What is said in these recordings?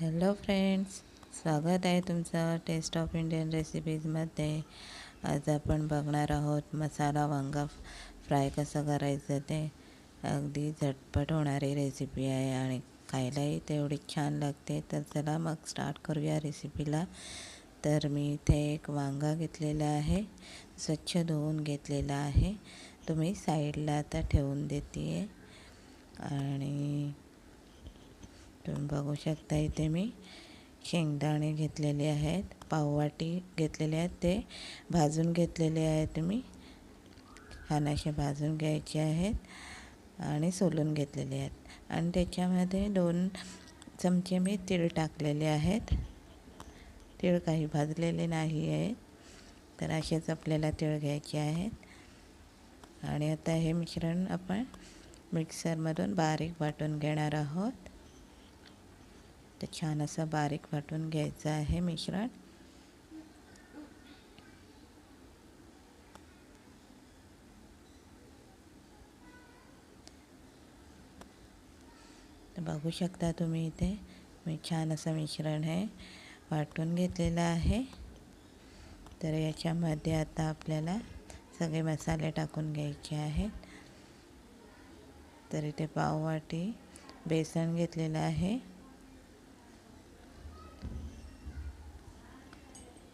Hello friends स्वागत आहे तुमचं टेस्ट ऑफ इंडियन रेसिपीजमध्ये आज आपण बघणार आहोत मसाला वांगा फ्राय कसं करायचं ते. अगदी झटपट होणारी रेसिपी आहे आणि खायलाही तेवढी छान लागते. तर चला मग स्टार्ट करूया रेसिपीला तर मी इथे एक वांगा घेतलेला आहे स्वच्छ धुवून घेतलेला आहे. तुम्ही साईडला आता ठेवून देते आहे आणि तुम्ही बघू शकता इथे मी शेंगदाणे घेतलेले आहेत पाववाटी घेतलेले आहेत ते भाजून घेतलेले आहेत मी. छान असे भाजून घ्यायचे आहेत आणि सोलून घेतलेले आहेत. आणि त्याच्यामध्ये दोन चमचे मी तीळ टाकलेले आहेत. तीळ काही भाजलेले नाही आहेत तर असेच आपल्याला तीळ घ्यायचे आहेत. आणि आता हे मिश्रण आपण मिक्सरमधून बारीक वाटून घेणार आहोत. तर छान असं बारीक वाटून घ्यायचं आहे मिश्रण. तर बघू शकता तुम्ही इथे मी छान असं मिश्रण हे वाटून घेतलेलं आहे. तर याच्यामध्ये आता आपल्याला सगळे मसाले टाकून घ्यायचे आहेत. तर इथे पाववाटी बेसन घेतलेलं आहे.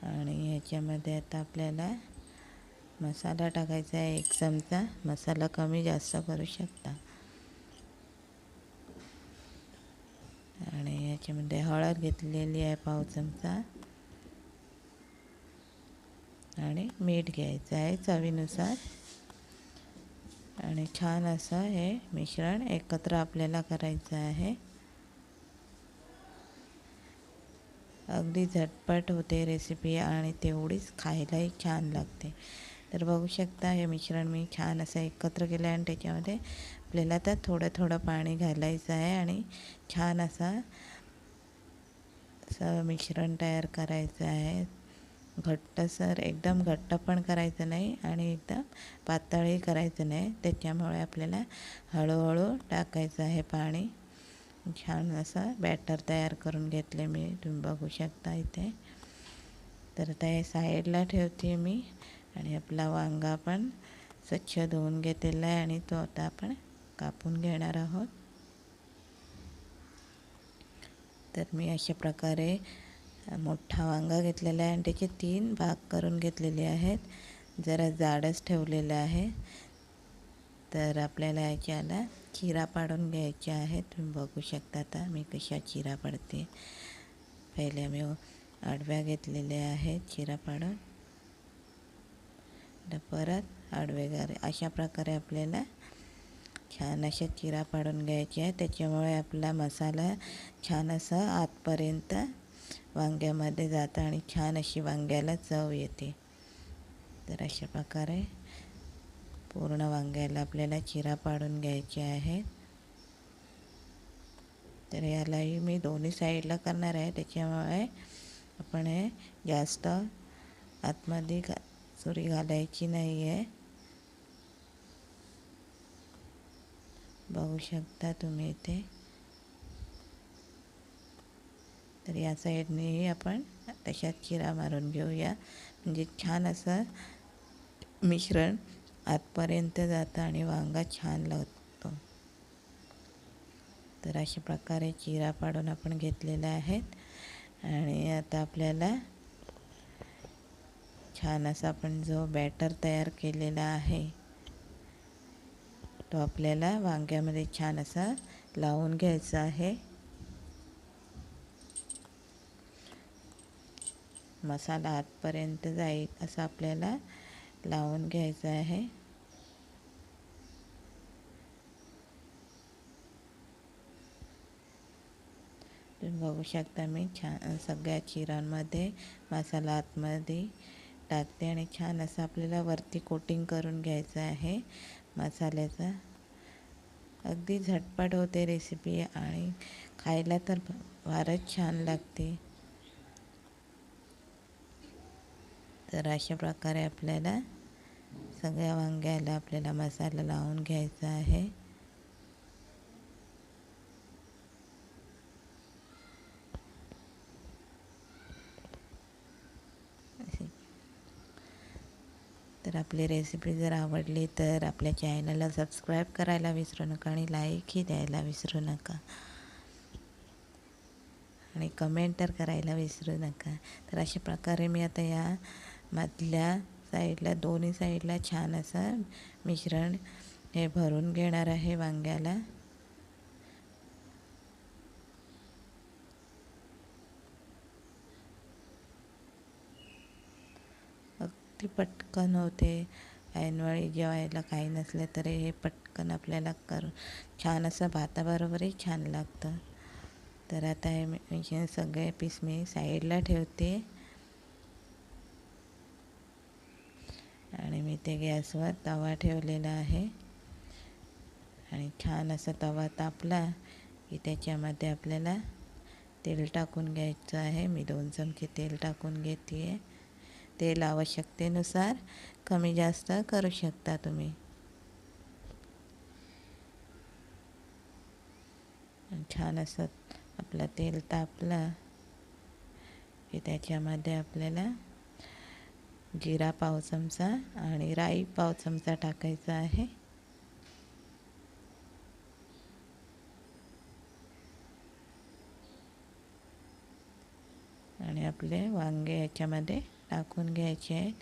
आणि ह्याच्यामध्ये आता आपल्याला मसाला टाकायचा आहे एक चमचा. मसाला कमी जास्त करू शकता. आणि याच्यामध्ये हळद घेतलेली आहे पाव चमचा. आणि मीठ घ्यायचं आहे चवीनुसार. आणि छान असं हे मिश्रण एकत्र आपल्याला करायचं आहे. अगदी झटपट होते रेसिपी आणि तेवढीच खायलाही छान लागते. तर बघू शकता हे मिश्रण मी छान असं एकत्र केलं आणि त्याच्यामध्ये आपल्याला तर थोडं थोडं पाणी घालायचं आहे आणि छान असा असं मिश्रण तयार करायचं आहे. घट्टसर एकदम घट्ट पण करायचं नाही आणि एकदम पातळही करायचं नाही. त्याच्यामुळे आपल्याला हळूहळू टाकायचं आहे पाणी. छान असा बॅटर तयार करून घेतले मी. तुम्ही बघू शकता इथे. तर आता हे साईडला ठेवते मी आणि आपला वांगा पण स्वच्छ धुवून घेतलेला आहे आणि तो आता आपण कापून घेणार आहोत. तर मी अशा प्रकारे मोठा वांगा घेतलेला आहे आणि त्याचे तीन भाग करून घेतलेले आहेत. जरा जाडच ठेवलेलं आहे. तर आपल्याला याच्याला चिरा पाडून घ्यायचे आहे. तुम्ही बघू शकता आता मी कशा चिरा पाडते. पहिले मी आडव्या घेतलेल्या आहेत चिरा पाडून. परत आडवे गारे अशा प्रकारे आपल्याला छान अशा चिरा पाडून घ्यायचे आहे. त्याच्यामुळे आपला मसाला छान असा आतपर्यंत वांग्यामध्ये जातं आणि छान अशी वांग्याला चव येते. तर अशा प्रकारे पूर्ण वांग्याला आपल्याला चिरा पाडून घ्यायचे आहे. तर यालाही मी दोन्ही साईडला करणार आहे. त्याच्यामुळे आपण हे जास्त आतमध्ये घा सुरी घालायची नाही आहे बघू शकता तुम्ही इथे. तर या साईडनेही आपण तशात चिरा मारून घेऊया. म्हणजे छान असं मिश्रण आतपर्यंत जातं आणि वांगा छान लावतो तर अशा प्रकारे चिरा पाडून आपण घेतलेला आहेत. आणि आता आपल्याला छान असा आपण जो बॅटर तयार केलेला आहे तो आपल्याला वांग्यामध्ये छान असा लावून घ्यायचा आहे. मसाला आतपर्यंत जाईल असं आपल्याला लावून घ्यायचं आहे. तुम्ही बघू शकता मी छान सगळ्या चिरांमध्ये मसाला आतमध्ये टाकते आणि छान असं आपल्याला वरती कोटिंग करून घ्यायचं आहे मसाल्याचं. अगदी झटपट होते रेसिपी आणि खायला तर फारच छान लागते. तर अशा प्रकारे आपल्याला सगळ्या वांग्याला आपल्याला मसाला लावून घ्यायचा आहे. तर आपली रेसिपी जर आवडली तर आपल्या चॅनलला सबस्क्राईब करायला विसरू नका आणि लाईकही द्यायला विसरू नका. आणि कमेंट तर करायला विसरू नका. तर अशा प्रकारे मी आता या मधल्या साईडला दोन्ही साईडला छान असं मिश्रण हे भरून घेणार आहे वांग्याला. अगदी पटकन होते. ऐनवेळी जेवायला काही नसलं तरी हे पटकन आपल्याला करू छान असं भाताबरोबरही छान लागतं. तर आता हे मी हे सगळे पीस मी साईडला ठेवते. इथे गॅसवर तवा ठेवलेला आहे. आणि छान असा तवा तापला की त्याच्यामध्ये आपल्याला तेल टाकून घ्यायचं आहे. मी दोन चमचे तेल टाकून घेते आहे तेल आवश्यकतेनुसार कमी जास्त करू शकता तुम्ही. छान असं आपलं तेल तापलं की त्याच्यामध्ये आपल्याला जिरा पाव चमचा आणि राई पाव चमचा टाकायचा आहे. आणि आपले वांगे याच्यामध्ये टाकून घ्यायचे आहेत.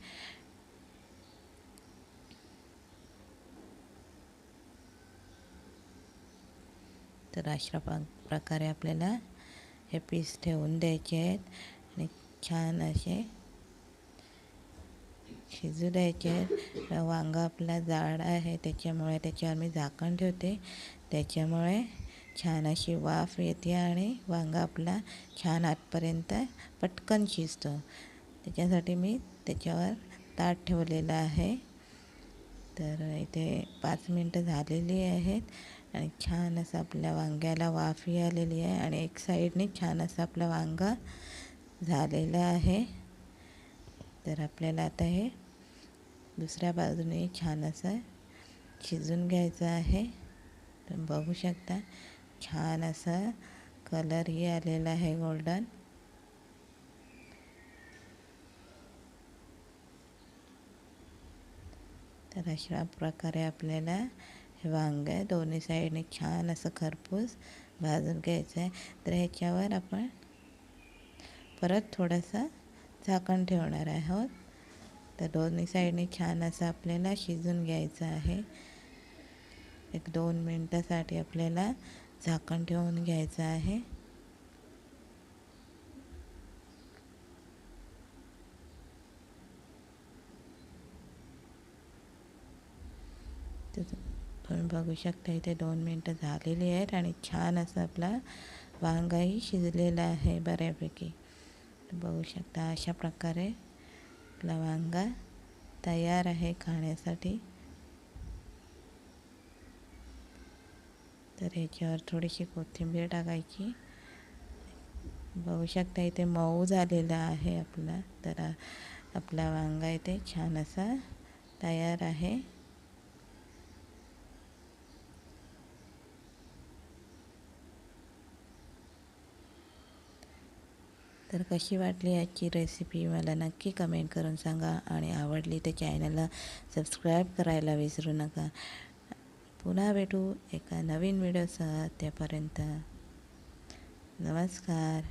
तर अशा प्रकारे आपल्याला हे पीस ठेवून द्यायचे आहेत. आणि छान असे शिजू द्यायचे वांगं वांगा आपला जाड आहे त्याच्यामुळे त्याच्यावर मी झाकण ठेवते. त्याच्यामुळे छान अशी वाफ येते आणि वांगा आपला छान आतपर्यंत पटकन शिजतो. त्याच्यासाठी मी त्याच्यावर ताट ठेवलेलं आहे. तर इथे पाच मिनटं झालेली आहेत आणि छान असं आपल्या वांग्याला वाफही आलेली आहे आणि एक साईडने छान असं आपलं वांगा झालेलं आहे. तर आपल्याला आता हे दुसऱ्या बाजूने छान असं शिजून घ्यायचं आहे. तर बघू शकता छान असं कलरही आलेला आहे गोल्डन तर अशा प्रकारे आपल्याला हे वांग दोन्ही साईडने छान असं खरपूस भाजून घ्यायचं आहे. तर ह्याच्यावर आपण परत थोडंसं झाकण ठेवणार आहोत. तर दोन्ही साईडने छान असं आपल्याला शिजून घ्यायचं आहे. एक दोन मिनटासाठी आपल्याला झाकण ठेवून घ्यायचं आहे. तुम्ही बघू शकता इथे दोन मिनटं झालेली आहेत आणि छान असं आपला वांगाही शिजलेला आहे बऱ्यापैकी. बघू शकता अशा प्रकारे आपला वांगा तयार आहे खाण्यासाठी. तर ह्याच्यावर थोडीशी कोथिंबीर टाकायची. बघू शकता इथे मऊ झालेला आहे आपला. तर आपला वांगा इथे छान असा तयार आहे. तर कशी वाटली आजची रेसिपी मला नक्की कमेंट करून सांगा आणि आवडली तर चॅनलला सबस्क्राईब करायला विसरू नका. पुन्हा भेटू एका नवीन व्हिडिओसह त्यापर्यंत. नमस्कार.